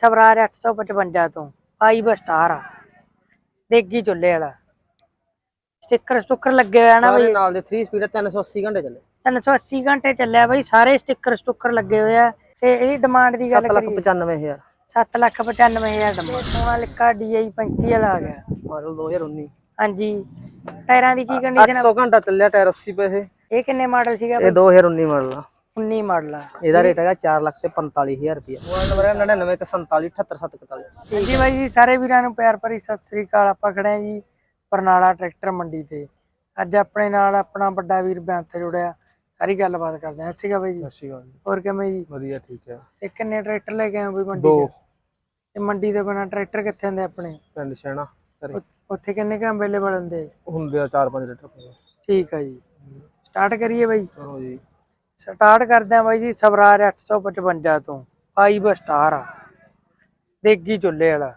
ਸਵਰਾਜ 855 ਤੋਂ 5 ਸਟਾਰ ਆ। ਦੇਗੀ ਚੁੱਲੇ ਵਾਲਾ। ਸਟicker ਸਟੁੱਕਰ ਲੱਗੇ ਹੋਇਆ ਨਾ ਸਾਰੇ ਬਈ। ਨਾਲ ਦੇ 3 ਸਪੀਡ 380 ਘੰਟੇ ਚੱਲੇ। 380 ਘੰਟੇ ਚੱਲਿਆ ਬਈ ਸਾਰੇ ਸਟicker ਸਟੁੱਕਰ ਲੱਗੇ ਹੋਏ ਆ। ਤੇ ਇਹਦੀ ਡਿਮਾਂਡ ਦੀ ਗੱਲ 7 ਲੱਖ ਕਰੀਏ 95000 7 ਲੱਖ 95000 ਡਿਮਾਂਡ ਸੋਨਾ ਲਿਕਾ DI 35 ਵਾਲਾ ਆ ਗਿਆ। ਮਾਡਲ 2019 ਹਾਂਜੀ। ਟਾਇਰਾਂ ਦੀ ਕੀ ਕੰਡੀਸ਼ਨ ਆ? 800 ਘੰਟਾ ਚੱਲਿਆ ਟਾਇਰ 80 ਪੈਸੇ ਇਹ। ਕਿੰਨੇ ਮਾਡਲ ਸੀਗਾ ਇਹ 2019 ਮਾਡਲ ਆ। 19 ਮਾਡਲ ਆ ਇਹਦਾ ਰੇਟ ਹੈਗਾ 4 ਲੱਖ ਤੇ 45000 ਰੁਪਏ ਮੋਬਾਈਲ ਨੰਬਰ ਹੈ 9947478741 ਹਾਂਜੀ ਬਾਈ ਜੀ ਸਾਰੇ ਵੀਰਾਂ ਨੂੰ ਪਿਆਰ ਭਰੀ ਸਤਿ ਸ੍ਰੀ ਅਕਾਲ। ਆਪਾਂ ਖੜੇ ਆਂ ਜੀ ਬਰਨਾਲਾ ਟਰੈਕਟਰ ਮੰਡੀ ਤੇ। ਅੱਜ ਆਪਣੇ ਨਾਲ ਆਪਣਾ ਵੱਡਾ ਵੀਰ ਬੈਂਤ ਜੁੜਿਆ। ਸਾਰੀ ਗੱਲਬਾਤ ਕਰਦੇ ਹਾਂ। ਸੀਗਾ ਬਾਈ ਜੀ। ਜੀ। ਹੋਰ ਕਿਵੇਂ ਜੀ? ਵਧੀਆ ਠੀਕ ਹੈ। ਤੇ ਕਿੰਨੇ ਟਰੈਕਟਰ ਲੈ ਕੇ ਆਏ ਹੋ ਬਈ ਮੰਡੀ ਦੋ। ਤੇ ਮੰਡੀ ਦੇ ਬਿਨਾ ਟਰੈਕਟਰ ਕਿੱਥੇ ਹੁੰਦੇ ਆਪਣੇ? ਪਿੰਡ ਸ਼ੈਣਾ ਉੱਥੇ ਕਿੰਨੇ ਕੁ ਅਵੇਲੇਬਲ ਹੁੰਦੇ? ਹੁੰਦੇ ਆ 4-5 ਲੀਟਰ ਪਏ ਠੀਕ ਆ ਜੀ। ਸਟਾਰਟ ਕਰੀਏ ਬਾਈ। ਚਲੋ ਜੀ। ਸਟਾਰਟ ਕਰਦੇ ਆ ਬਾਈ ਜੀ ਸਵਰਾਜ 855 ਤੋਂ 5 ਸਟਾਰ ਆ। ਦੇਗੀ ਚੁੱਲੇ ਵਾਲਾ।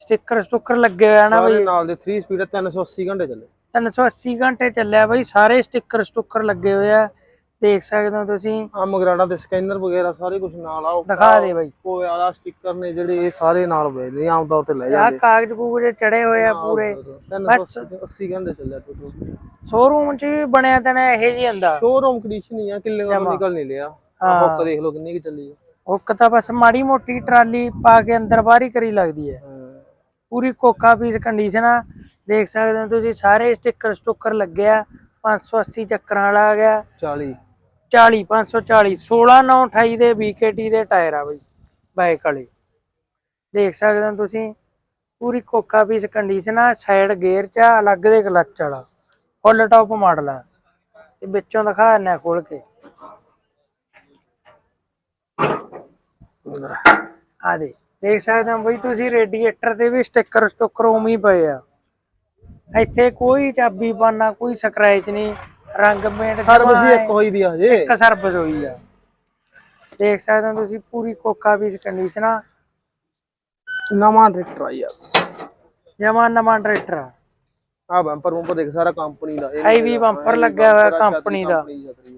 ਸਟicker ਸਟੁੱਕਰ ਲੱਗੇ ਹੋਇਆ ਨਾ ਬਈ। ਨਾਲ ਦੇ 3 ਸਪੀਡ 380 ਘੰਟੇ ਚੱਲੇ। 380 ਘੰਟੇ ਚੱਲਿਆ ਬਈ ਸਾਰੇ ਸਟicker ਸਟੁੱਕਰ ਲੱਗੇ ਹੋਏ ਆ। ਦੇਖ ਸਕਦੇ ਹੋ ਤੁਸੀਂ। ਆ ਮਗਰਾੜਾ ਦੇ ਸਕੈਨਰ ਵਗੈਰਾ ਸਾਰੇ ਕੁਝ ਨਾਲ ਆ ਦਿਖਾ ਦੇ ਬਾਈ। ਕੋਈ ਆਲਾ ਸਟicker ਨੇ ਜਿਹੜੇ ਇਹ ਸਾਰੇ ਨਾਲ ਵੇਚਦੇ ਆਮ ਤੌਰ ਤੇ ਲੈ ਜਾਂਦੇ। ਕਾਗਜ਼ ਕੂਗਜ਼ ਚੜੇ ਹੋਏ ਆ ਪੂਰੇ। 380 80 ਘੰਟੇ ਚੱਲਿਆ ਟੋਟਲ ਸ਼ੋਰੂਮ 'ਚ ਵੀ ਬਣਿਆ ਤਾਂ ਨਾ ਇਹੋ ਜਿਹੀ ਹੁੰਦਾ। ਸ਼ੋਰੂਮ ਕੰਡੀਸ਼ਨ ਹੀ ਆ ਕਿੱਲੇ ਤੋਂ ਨਿਕਲ ਨਹੀਂ ਲਿਆ ਆ ਹੁੱਕ ਦੇਖ ਲਓ ਕਿੰਨੀ ਕਿ ਚੱਲੀ ਆ। ਹੁੱਕ ਤਾਂ ਬਸ ਮਾੜੀ ਮੋਟੀ ਟਰਾਲੀ ਪਾ ਕੇ ਅੰਦਰ ਬਾਹਰ ਕਰੀ ਲੱਗਦੀ ਹੈ। ਹਾਂ। ਪੂਰੀ ਕੋਕਾ ਪੀਸ ਕੰਡੀਸ਼ਨ ਆ। ਦੇਖ ਸਕਦੇ ਹੋ ਤੁਸੀਂ ਸਾਰੇ ਸਟicker ਸਟੁੱਕਰ ਲੱਗਿਆ 580 ਚੱਕਰਾਂ ਵਾਲਾ ਆ ਗਿਆ। 40 40 540 16 9 28 ਦੇ BKT ਦੇ ਟਾਇਰ ਆ ਬਈ ਬਾਈਕ ਵਾਲੇ। ਦੇਖ ਸਕਦੇ ਹੋ ਤੁਸੀਂ, ਪੂਰੀ ਕੋਕਾ ਪੀਸ ਕੰਡੀਸ਼ਨ ਆ ਸਾਈਡ ਗੇਅਰ ਚ ਅਲੱਗ ਦੇ ਕਲੱਚ ਵਾਲਾ ਫੁੱਲ ਟਾਪ ਮਾਡਲ ਆ। ਤੇ ਵਿੱਚੋਂ ਦਿਖਾ ਦਿੰਨਾ ਖੋਲ ਕੇ। ਆ ਦੇ, ਦੇਖ ਸਕਦੇ ਹੋ ਬਈ ਤੁਸੀਂ ਰੇਡੀਏਟਰ ਤੇ ਵੀ ਸਟicker ਸਟੁੱਕਰ ਉਵੇਂ ਹੀ ਪਏ ਆ। ਇੱਥੇ ਕੋਈ ਚਾਬੀ ਪਾਣਾ ਕੋਈ ਸਕ੍ਰੈਚ ਨਹੀਂ। ਰੰਗ ਪੇਂਟ ਸਰਵਿਸ ਹੀ ਇੱਕ ਹੋਈ ਦੀ ਆ ਹਜੇ। ਇੱਕ ਸਰਵਿਸ ਹੋਈ ਆ। ਦੇਖ ਸਕਦੇ ਹੋ ਤੁਸੀਂ ਪੂਰੀ ਕੋਕਾ ਪੀਸ ਕੰਡੀਸ਼ਨ ਆ। ਨਵਾਂ ਟਰੈਕਟਰ ਆ ਯਾਰ। ਜਮਾ ਨਵਾਂ ਟਰੈਕਟਰ ਆ। ਆ ਬੰਪਰ ਬੰਪਰ ਦੇਖ ਸਾਰਾ ਕੰਪਨੀ ਦਾ। ਇਹ ਹੈਵੀ ਬੰਪਰ ਲੱਗਿਆ ਹੋਇਆ ਕੰਪਨੀ ਦਾ।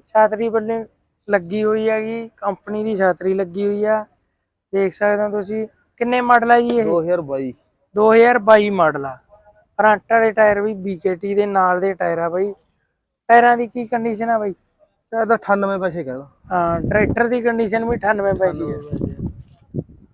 ਛਾਤਰੀ ਬੱਲੇ ਲੱਗੀ ਹੋਈ ਹੈਗੀ। ਕੰਪਨੀ ਦੀ ਛਾਤਰੀ ਲੱਗੀ ਹੋਈ ਆ। ਦੇਖ ਸਕਦੇ ਹੋ ਤੁਸੀਂ ਕਿੰਨੇ ਮਾਡਲ ਆ ਜੀ ਇਹ? 2022 2022 ਮਾਡਲ ਆ। ਫਰੰਟ ਵਾਲੇ ਟਾਇਰ ਵੀ BKT ਦੇ ਨਾਲ ਦੇ ਟਾਇਰ ਆ ਬਈ। ਟਾਇਰਾਂ ਦੀ ਕੀ ਕੰਡੀਸ਼ਨ ਆ ਬਈ? ਇਹ ਤਾਂ 98 ਪੈਸੇ ਕਹਿਣਾ ਹਾਂ ਟਰੈਕਟਰ ਦੀ ਕੰਡੀਸ਼ਨ ਵੀ 98 ਪੈਸੀ ਹੈ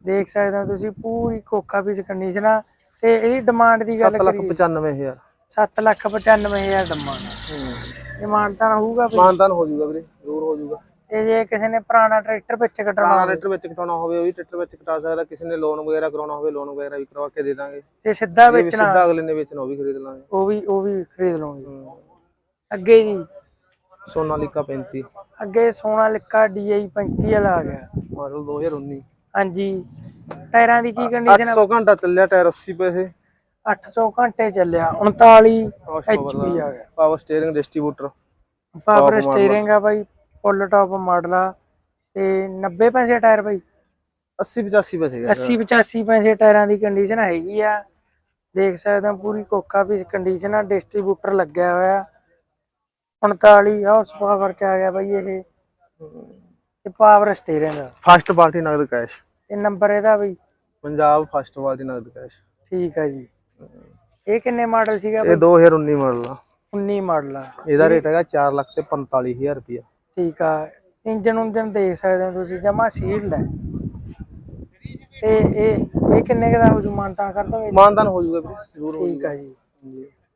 ਦੇਖ ਸਕਦੇ ਹੋ ਤੁਸੀਂ ਪੂਰੀ ਕੋਕਾ ਪੀਸ ਕੰਡੀਸ਼ਨ ਆ। ਤੇ ਇਹਦੀ ਡਿਮਾਂਡ ਦੀ ਗੱਲ 7 ਲੱਖ ਕਰੀਏ। 95000 7 ਲੱਖ 95000 ਡਿਮਾਂਡ ਡਿਮਾਂਡ ਤਾਂ ਹੋਊਗਾ ਬਈ। ਮਾਨਦਾਨ ਹੋ ਜਾਊਗਾ ਵੀਰੇ ਜ਼ਰੂਰ ਹੋ ਜਾਊਗਾ। ਤੇ ਜੇ ਕਿਸੇ ਨੇ ਪੁਰਾਣਾ ਟਰੈਕਟਰ ਵਿੱਚ ਕਟਾਉਣਾ ਪੁਰਾਣਾ ਟਰੈਕਟਰ ਵਿੱਚ ਕਟਾਉਣਾ ਹੋਵੇ ਉਹ ਵੀ ਟਰੈਕਟਰ ਵਿੱਚ ਕਟਾ ਸਕਦਾ ਕਿਸੇ ਨੇ ਲੋਨ ਵਗੈਰਾ ਕਰਾਉਣਾ ਹੋਵੇ ਲੋਨ ਵਗੈਰਾ ਵੀ ਕਰਵਾ ਕੇ ਦੇ ਦਾਂਗੇ। ਸਿੱਧਾ ਜੇ ਵੀ ਵੇਚਣਾ। ਸਿੱਧਾ ਅਗਲੇ ਨੇ ਵੇਚਣਾ ਉਹ ਵੀ ਖਰੀਦ ਲਾਂਗੇ। ਉਹ ਵੀ ਉਹ ਵੀ ਖਰੀਦ ਲਓਗੇ ਅੱਗੇ ਜੀ। ਸੋਨਾਲੀਕਾ 35 ਅੱਗੇ ਸੋਨਾ ਲਿਕਾ DI 35 ਵਾਲਾ ਆ ਗਿਆ। ਮਾਡਲ 2019 ਹਾਂਜੀ। ਟਾਇਰਾਂ ਦੀ ਕੀ ਕੰਡੀਸ਼ਨ ਆ? 800 ਘੰਟਾ ਚੱਲਿਆ ਟਾਇਰ 80 ਪੈਸੇ। 800 ਘੰਟੇ ਚੱਲਿਆ 39 HP ਆ ਗਿਆ। Power steering distributor power steering ਆ ਬਾਈ ਫੁੱਲ ਟਾਪ ਮਾਡਲ ਆ। ਤੇ 90 ਪੈਸੇ ਟਾਇਰ ਬਾਈ? 80 85 ਪੈਸੇ ਗਿਆ 80 85 ਪੈਸੇ ਟਾਇਰਾਂ ਦੀ ਕੰਡੀਸ਼ਨ ਹੈਗੀ ਆ। ਦੇਖ ਸਕਦੇ ਹੋ ਪੂਰੀ ਕੋਕਾ ਪੀਸ ਕੰਡੀਸ਼ਨ ਆ ਡਿਸਟ੍ਰੀਬਿਊਟਰ ਲੱਗਿਆ ਹੋਇਆ। 39 ਹਾਰਸ ਪਾਵਰ ਚ ਆ ਗਿਆ ਬਾਈ ਇਹ। ਤੇ ਪਾਵਰ ਸਟੀਅਰਿੰਗ ਫਸਟ ਪਾਰਟੀ ਨਗਦ ਕੈਸ਼ ਤੇ ਨੰਬਰ ਇਹਦਾ ਬਈ। ਪੰਜਾਬ ਫਸਟ ਪਾਰਟੀ ਨਗਦ ਕੈਸ਼ ਠੀਕ ਆ ਜੀ। ਇਹ ਕਿੰਨੇ ਮਾਡਲ ਸੀਗਾ ਇਹ 2019 ਮਾਡਲ ਆ। 19 ਮਾਡਲ ਆ। ਇਹਦਾ ਰੇਟ ਹੈਗਾ 4 ਲੱਖ ਤੇ 45000 ਰੁਪਇਆ। ਠੀਕ ਆ। ਇੰਜਨ ਉਂਜਨ ਦੇਖ ਸਕਦੇ ਹੋ ਤੁਸੀਂ ਜਮਾ ਸੀਲਡ ਹੈ ਤੇ ਇਹ ਇਹ ਕਿੰਨੇ ਦਾ ਹੋ ਜੂ? ਮਾਨਤਾ ਕਰ ਦੋਗੇ? ਮਾਨਦਾਨ ਹੋ ਜਾਊਗਾ ਵੀਰੇ ਜ਼ਰੂਰ ਹੋ ਠੀਕ ਆ ਜੀ।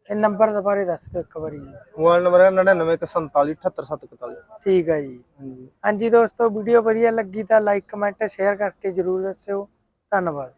ਇਹ ਨੰਬਰ ਦੁਬਾਰੇ ਦੱਸ ਦਿਓ ਇੱਕ ਵਾਰੀ। ਜੀ। ਮੋਬਾਈਲ ਨੰਬਰ ਹੈ 9947478741 ਠੀਕ ਆ ਜੀ। ਹਾਂਜੀ। ਹਾਂਜੀ ਦੋਸਤੋ ਵੀਡੀਓ ਵਧੀਆ ਲੱਗੀ ਤਾਂ ਲਾਈਕ ਕਮੈਂਟ ਸ਼ੇਅਰ ਕਰਕੇ ਜਰੂਰ ਦੱਸਿਓ। ਧੰਨਵਾਦ।